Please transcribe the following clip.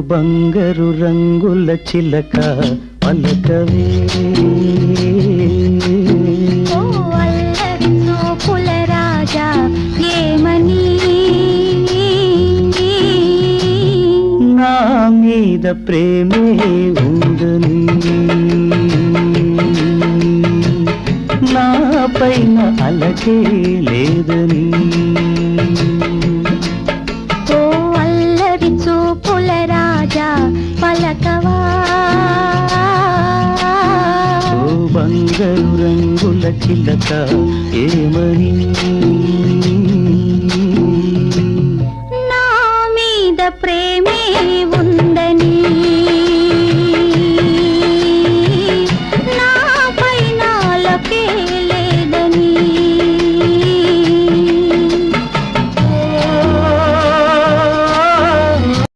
బంగారు రంగుల చిలక పలకవే. నా మీద ప్రేమే ఉందని. నా పైన అలకే లేదని. ఓ అల్లరి చూపుల బంగారు రంగుల చిలక ఏమని